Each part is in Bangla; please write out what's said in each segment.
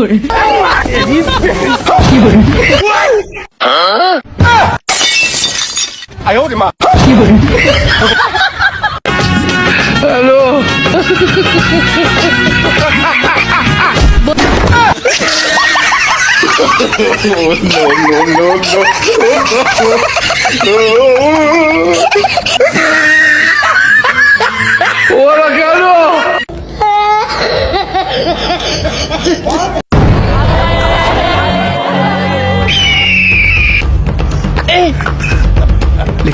করে hello no, no, no, no. ¡Hola, Carlos!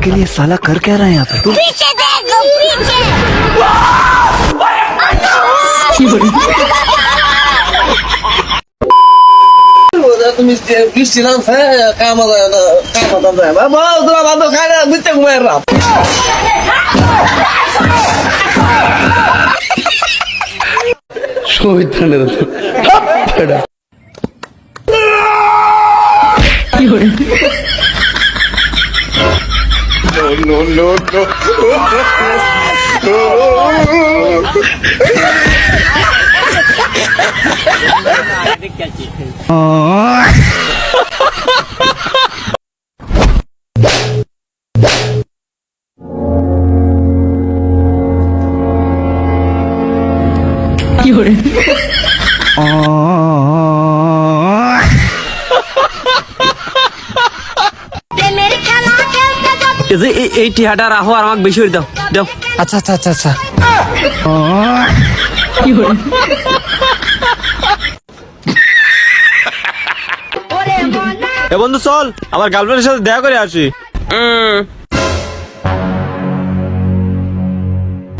लेकिन ये साला कर क्या रहा है यहाँ पे तू पीछे देखो पीछे তুমি বৃষ্টি নামছে কামা যায় না এই টিহাটা রাখো আর আমাকে বেশি করে দাও। দাও আচ্ছা আচ্ছা আচ্ছা আচ্ছা। এ বন্ধু চল আমার গার্লফ্রেন্ডের সাথে দেখা করে আসি।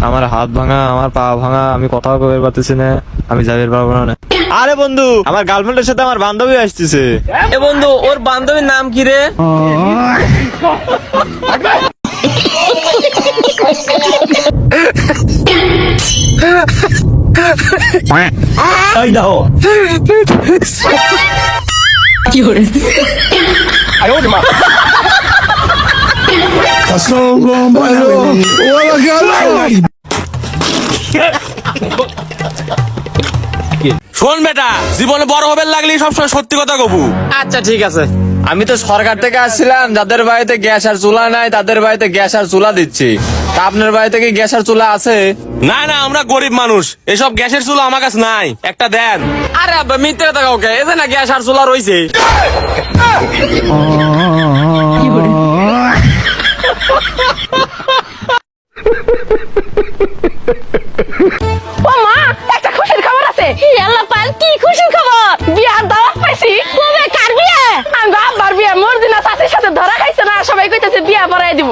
আমার হাত ভাঙা আমার পা ভাঙা আমি কথা বের পারতেছি না আমি যাবের পারব না। আরে বন্ধু আমার গার্লফ্রেন্ডের সাথে আমার বান্ধবী আসতেছে। এ বন্ধু ওর বান্ধবীর নাম কি রে? দাও শোন বেটা জীবনে বড় হবে লাগলে সবসময় সত্যি কথা কবু আচ্ছা ঠিক আছে। আমি তো সরকার থেকে আসছিলাম যাদের বাড়িতে গ্যাস আর চুলা নাই তাদের বাড়িতে গ্যাস আর চুলা দিচ্ছি। তা আপনার বাড়িতে কি গ্যাস আর চুলা আছে? না না আমরা গরিব মানুষ। এসব গ্যাসের চুলা আমার কাছে নাই। একটা দেন। আরে আব্বা মিথ্যে কথা কাউকে এতে না গ্যাস আর চুলা রয়েছে। আল্লাহ পাল কি খুশির খবর? বিয়ার দাওয়াত পাইছি কবে কার বিয়ে? আমি আব্বার বিয়ে মোর দিনা চাষির সাথে ধরা খাইছে না সবাই কইতেছে বিয়া পড়াই দিব।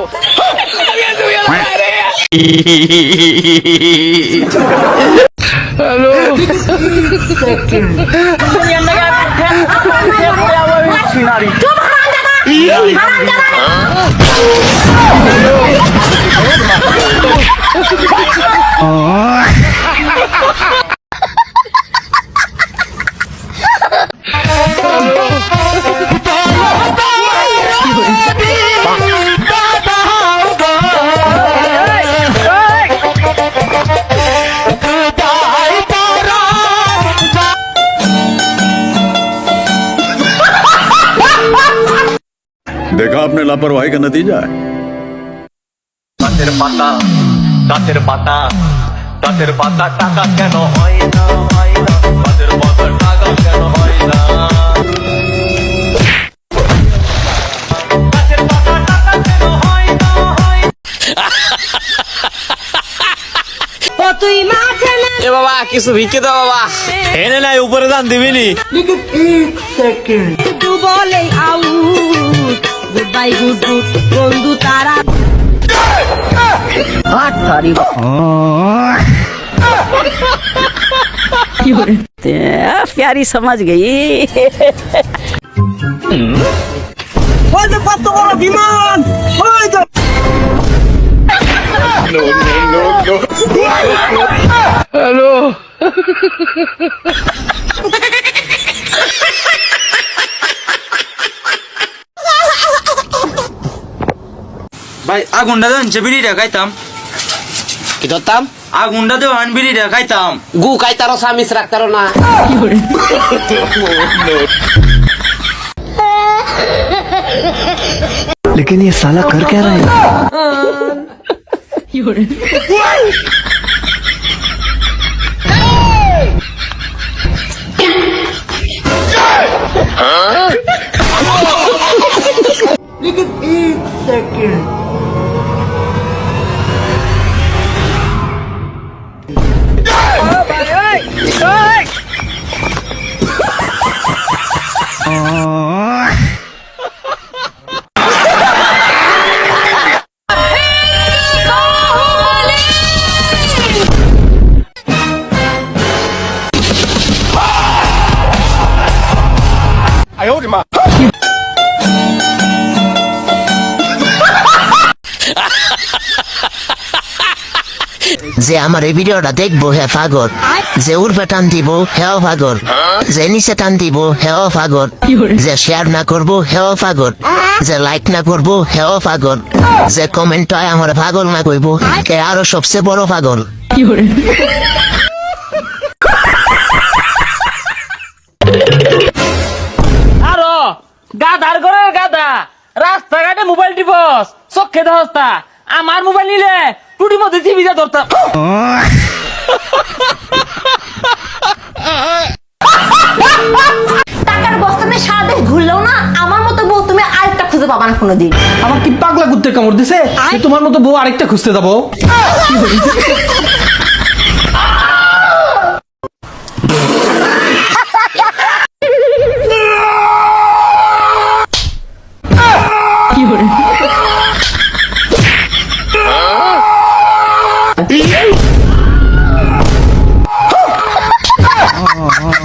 देखा आपने लापरवाही का नतीजा है গাছের পাতা গাছের পাতা গাছের পাতা টাকা কেন হয় না হয় না গাছের পাতা টাকা কেন হয় না গাছের পাতা টাকা কেন হয় না হয় না? ও তুই মাঠে না এ বাবা কিছু ভিক্ষে দাও বাবা এনে নাই উপরে দান দিবিনি তু বলে out good bye good good বন্ধু তারা प्यारी समझ गई ওই যে কত বড় বিমান ওই ভাই আগুনটা দেন যে বিড়িটা খাইতাম কি ধরতাম আগুনটাতে ওয়ান বিড়ি দেখাইতাম গু কাইতারো সামিস রাখতারো না लेकिन ये साला कर क्या रहा है যে আমার এই ভিডিওটা দেখব হে পাগল। যে উর্ফে টান দিব হেও পাগল। যে নিচে টান দিব হেও পাগল। যে শেয়ার না করব হেও পাগল। যে লাইক না করব হেও পাগল। যে কমেন্ট হয় আমার পাগল না কইব, কে আরও সবচেয়ে বড় আরও গাধার ঘরের গাধা। রাস্তাঘাটে মোবাইল টিপস। চোখে দহস্তা আমার মোবাইল নিলে টুটি মধ্যে টিভিটা ধরতাম টাকার বস্তা নিয়ে সারাদিন ঘুরলেও না আমার মতো বউ তুমি আরেকটা খুঁজে পাবা না কোনোদিন। আমার কি পাগলা কুত্তে কামড় দিছে? তোমার মতো বউ আরেকটা খুঁজতে যাব? ああ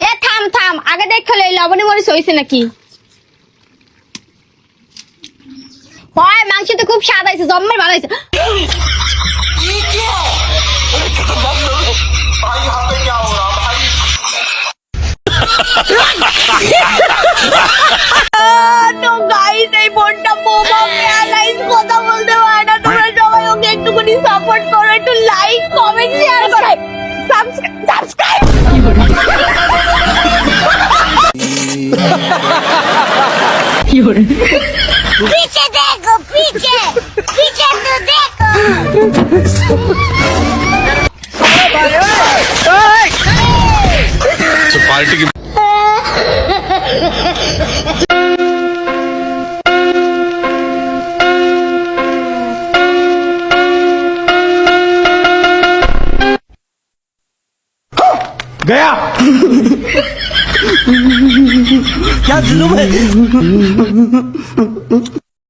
এ, থাম থাম। আগে দেখে এই লবণী মরিচ হয়েছে নাকি? হয় মাংস তো খুব স্বাদ আছে জম্মের ভালো হয়েছে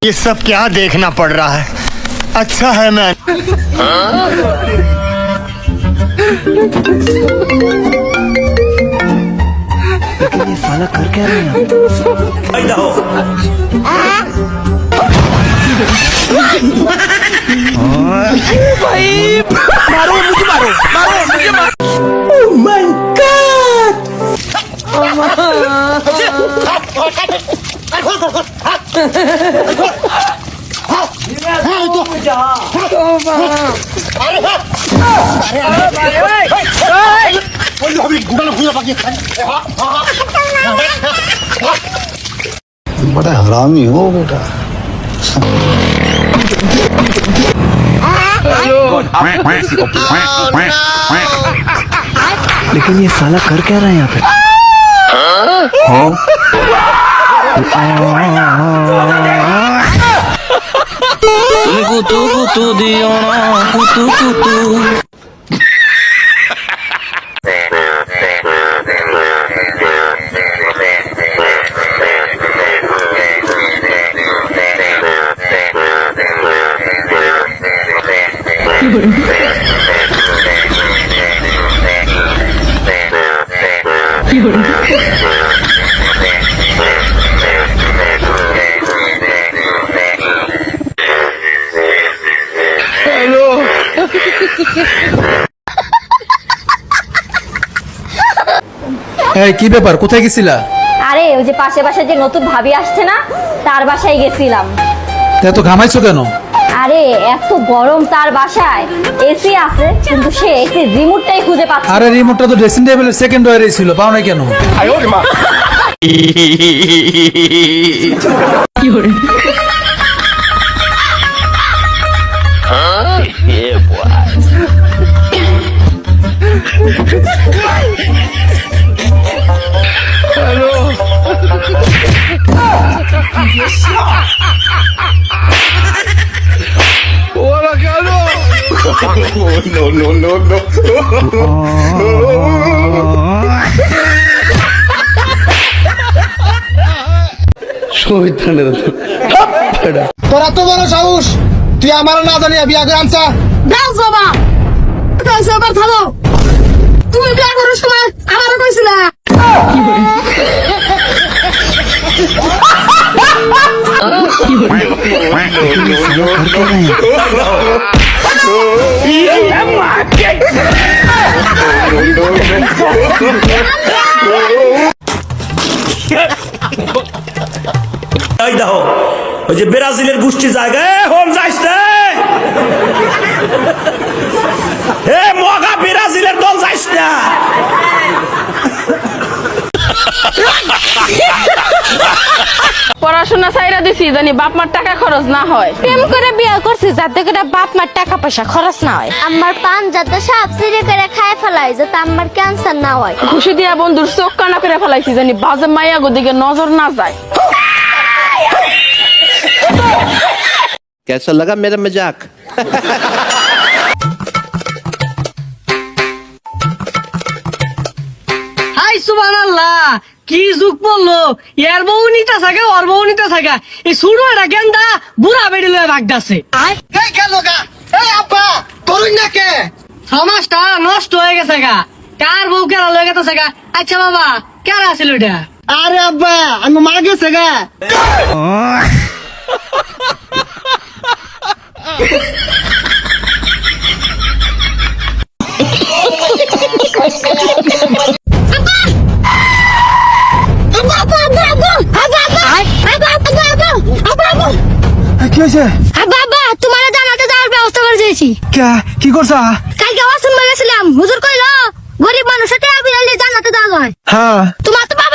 ये सब क्या देखना पड़ रहा है? अच्छा है मैं। कि ये साला कर क्या रहे हैं भाई मारो मुझे मारो मारो मुझे मारो ओह माय गॉड अरे अरे भाई भाई बड़ा हरामी हो बेटा लेकिन ये साला कर क्या रहा है यहाँ पे? तू तू तू दियो तू तू কি ব্যাপার? কোথায় গেছিলা? আরে ওই যে পাশে পাশে যে নতুন ভাবি আসছে না তার বাসায় গেছিলাম। তা ঘামাইছো কেন? আরে এত গরম তার বাসায়। এসি আছে কিন্তু সে এসি রিমোটটাই খুঁজে পাচ্ছে। আরে রিমোটটা তো ড্রেসিং টেবিলের সেকেন্ড ওয়ারে ছিল পাও না কেন? তোরা তো বড় সাহস তুই আমার না জানিয়া বিয়া করে আনছা দাস বাবা কাছে আবার থামো তুমি বিয়ে করার সময় আমারও কইছিলা এই দেখো ওই যে ব্রাজিলের গোষ্ঠী জায়গায় মগা ব্রাজিলের দল যাইস না। পড়াশোনা চাইরা দিছি জানি বাপ মার টাকা খরচ না হয় প্রেম করে বিয়ে করছি যাতে করে বাপ মার টাকা পয়সা খরচ না হয় আমার পান যাতে সাপ সিঁড়ি করে খায় ফেলাই যাতে আমার ক্যান্সার না হয় ঘুষি দিয়া বন্ধুর চোখ কানা করে ফেলাইছি জানি বাজে মাইয়া গো দিকে নজর না যায় कैसा लगा मेरा मजाक হাই সুবহানাল্লাহ কি যুগ পড়ল? এর বউ নিতে থাকে ওর বউ নিতে থাকে। এই ছোট একটা গেন্দা বুড়া বেড়ি লয়ে ভাগদাছে এই গেল গা এই আব্বা তরুণ না কে? সমাজটা নষ্ট হয়ে গেছে গা। কার বউ কেরা লয়ে গেছে গা? আচ্ছা বাবা কেরা আছিল এটা? আরে আব্বা আমি মা গেছে গা। কি হয়েছে? বাবা তোমার জানাতে যাওয়ার ব্যবস্থা করে দিয়েছি। কি করছা? কালকে ওয়াসুন গেছিলাম। হুজুর কইলো গরিব মানুষের টাকা বিলাইলে জান্নাতে যাওয়া যায়। হ্যাঁ। তোমার তো বাবার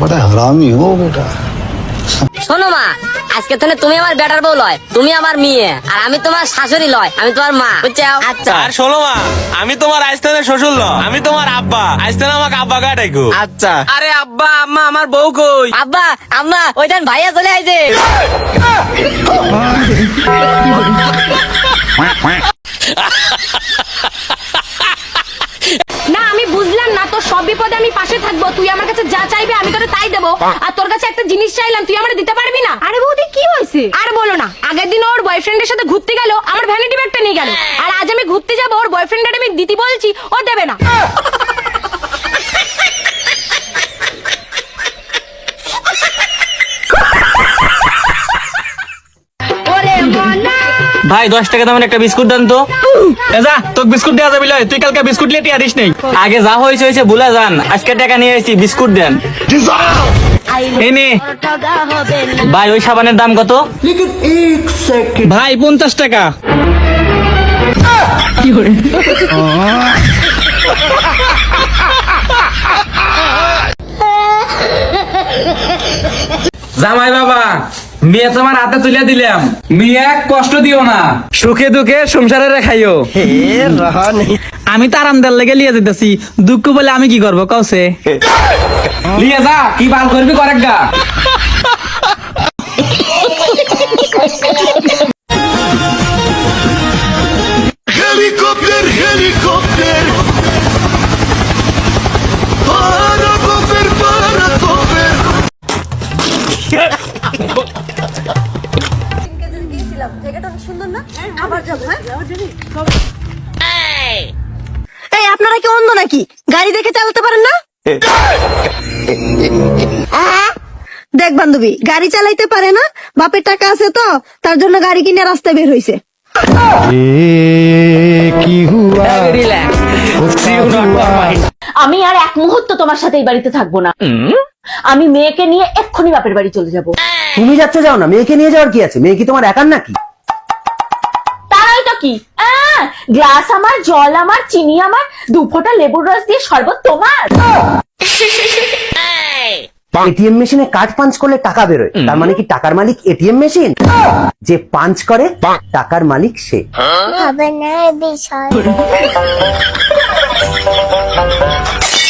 बड़ा हरामी हो बेटा শোনো মা আজকে তাহলে তুমি আমার বেটার বউ লয় তুমি আমার মেয়ে আর আমি তোমার শাশুড়ি লয় আমি তোমার মা বুঝছ আচ্ছা আর শোনো মা আমি তোমার আইস্তানের শ্বশুর ল আমি তোমার আব্বা আইস্তান আমাকে আব্বা গায়ে ডাকো আচ্ছা আরে আব্বা আম্মা আমার বউ কই আব্বা আম্মা ওইটান ভাইয়া চলে আইছে বুঝলাম না তোর সব বিপদে আমি পাশে থাকব। তুই আমার কাছে যা চাইবে আমি তোরে তাই দেবো। আর তোর কাছে একটা জিনিস চাইলাম তুই আমার দিতে পারবি না? আরে বৌদি কি হয়েছে? আর বলো না আগের দিন ওর বয়ফ্রেন্ডের সাথে ঘুরতে গেল আমার ভ্যানিটি ব্যাগটা নিয়ে গেল। আর আজ আমি ঘুরতে যাব ওর বয়ফ্রেন্ডের আমি দিতে বলছি ও দেবে না। ভাই দশ টাকা দামের একটা বিস্কুট দেন তো। যা তোকে বিস্কুট দেওয়া যাবে লয়, তুই কালকে বিস্কুট লিয়ে টিয়া দিস নেই। আগে যা হয়েছে হয়েছে ভুলে যান। আজকে টাকা নিয়ে এসেছি বিস্কুট দেন। ভাই ওই সাবানের দাম কত? ভাই পঞ্চাশ টাকা। জামাই বাবা মেয়ে তোমার হাতে তুলে দিলাম। মেয়ে কষ্ট দিও না। সুখে দুঃখে সংসারে রেখাইও। আমি তো আরামদার লেগে লিয়ে যেতেছি দুঃখ বলে আমি কি করব কৌছে লিয়ে যা কি বাল করবি করেক গা। হেলিকপ্টার হেলিকপ্টার আপনারা কি অন্ধ নাকি? গাড়ি দেখে চালাতে পারেন না? দেখ বান্ধবী গাড়ি চালাইতে পারে না বাপের টাকা আছে তো তার জন্য গাড়ি কিনে রাস্তায় বের হইছে। আমি আর এক মুহূর্ত তোমার সাথে এই বাড়িতে থাকব না। আমি মেয়েকে নিয়ে এক্ষুনি বাপের বাড়ি চলে যাব। তুমি যাচ্ছে যাও না মেয়েকে নিয়ে যাওয়ার কি আছে? মেয়ে কি তোমার একার নাকি? কি? গ্লাস আমার জল আমার চিনি আমার দু ফোঁটা লেবুর রস দিয়ে শরবত তোমার। এটিএম মেশিনে কার্ড পাঞ্চ করলে টাকা বেরোয়। তার মানে কি টাকার মালিক এটিএম মেশিন? যে পাঞ্চ করে টাকার মালিক সে। হবে না বিষয়।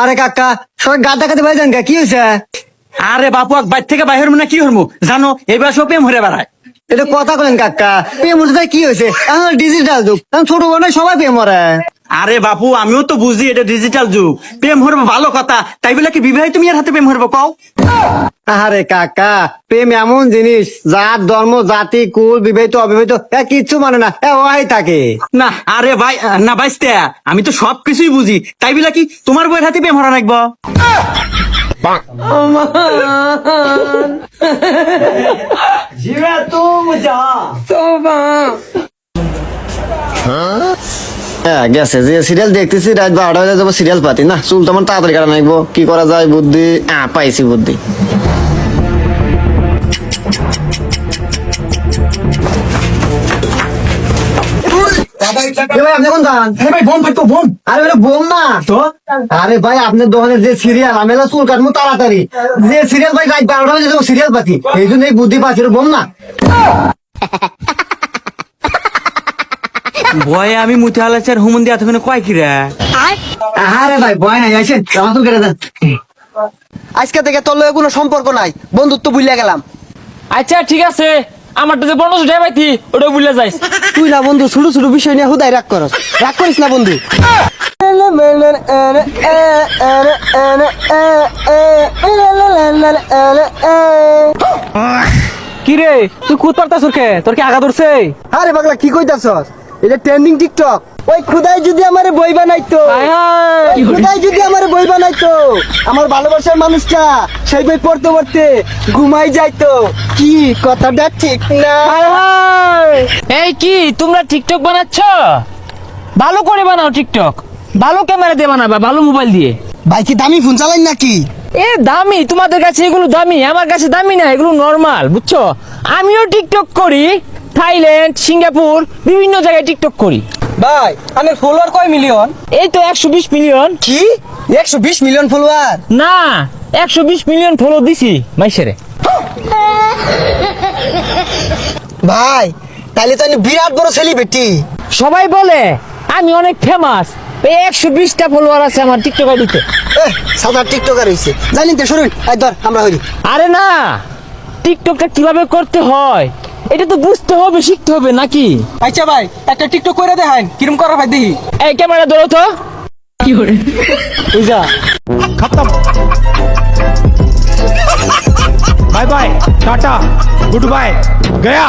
আরে কাকা সবাই গা দেখাতে পারি জান কি হয়েছে? আরে বাপু এক বাইর থেকে বাইর না কি হরমু? জানো এবার সব প্রেম হরে বেড়ায়। এটা কথা বলেন কাকা প্রেম উঠে কি হয়েছে? এখন ডিজিটাল যুগ ছোট বোনে সবাই প্রেম করে। আরে বাপু আমিও তো বুঝি এটা ডিজিটাল যুগ। প্রেম হরবো ভালো কথা তাই বলে কি বিবাহিত মেয়ের হাতে প্রেম হরবো কও? আরে কাকা প্রেম এমন জিনিস জাত ধর্ম জাতি কুল বিবাহিত অবিবাহিত এ কিচ্ছু মানে না এ ওহাই থাকে। না আরে ভাই না বাইস্তে আমি তো সব কিছুই বুঝি। তাই বলে কি তোমার বইয়ের হাতে প্রেম হরা রাখব হ্যাঁ? গেছে। যে সিরিয়াল দেখতেছি রাত বারোটা বাজে যাব সিরিয়াল পাতি না? চুল তেমন তাড়াতাড়ি কাটা নাকবো কি করা যায় বুদ্ধি? হ্যাঁ পাইছি বুদ্ধি। আপনি কোন যান ভাই বোম ভাই তো বোম। আরে না? তো? আরে ভাই আপনার দোকানের যে সিরিয়াল আমি চুল কাটবো তাড়াতাড়ি। যে সিরিয়াল ভাই রাত বারোটা বাজে যাব সিরিয়াল পাতি। এই জন্য এই বুদ্ধি পাচ্ছি বোম না? ভয়ে আমি মুতে হালাচার হুমন দিয়ে এতক্ষণে কয় কি রে? আরে ভাই ভয় নাই আইসেন আমার চুল কেটে দেন। আজকে থেকে তোর লগে কোনো সম্পর্ক নাই। বন্ধুত্ব ভুলিয়া গেলাম। আচ্ছা ঠিক আছে। আমারটা যে বনস উঠে পাইতি ওটা বুঝলে যাইস। তুই না বন্ধু ছোট ছোট বিষয় নিয়ে হুদাই রাগ করস। রাগ করিস না বন্ধু। কি রে তুই কুত পারতাছ কে তোর কি আগা ধরছে? আরে পাগলা কি কইতাছস? এটা ট্রেন্ডিং টিকটক ওই খুদাই যদি আমারে বই বানাইতো। খুদাই যদি আমারে বই বানাইতো আমার ভালোবাসার মানুষটা সেই বই পড়তে পড়তে ঘুমাই যাইতো। কি কথাটা ঠিক না? এই কি তোমরা টিকটক বানাচ্ছ? ভালো করে বানাও টিকটক ভালো ক্যামেরা দিয়ে বানাবা ভালো মোবাইল দিয়ে। ভাই কি দামি ফোন চালাই নাকি? এ দামি। তোমাদের কাছে এগুলো দামি আমার কাছে দামি না এগুলো নর্মাল বুঝছ? আমিও টিকটক করি। থাইল্যান্ড সিঙ্গাপুর বিভিন্ন জায়গায় টিকটক করি। ভাই আমি ফলোয়ার কয় মিলিয়ন এই তো একশো বিশ মিলিয়ন কি? একশো বিশ মিলিয়ন ফলোয়ার না একশো বিশ মিলিয়ন ফলো দিছি মাইসেরে। ভাই তাহলে তো আমি বিরাট বড় সেলিব্রিটি সবাই বলে আমি অনেক ফেমাস এই একশো বিশটা ফলোয়ার আছে আমার টিকটক আইডিতে সাদা টিকটকার হইছে। জানি তো শুনুন ধর আমরা হইলি আরে না টিকটকটা কীভাবে করতে হয়? এটা তো বুঝতে হবে শিখতে হবে নাকি? আচ্ছা ভাই একটা টিকটক করে দেখান কিরম করা ভাই দেখি। এই ক্যামেরা ধরো তো। কি করে? বুঝা খতম। Bye bye tata good bye Gaya.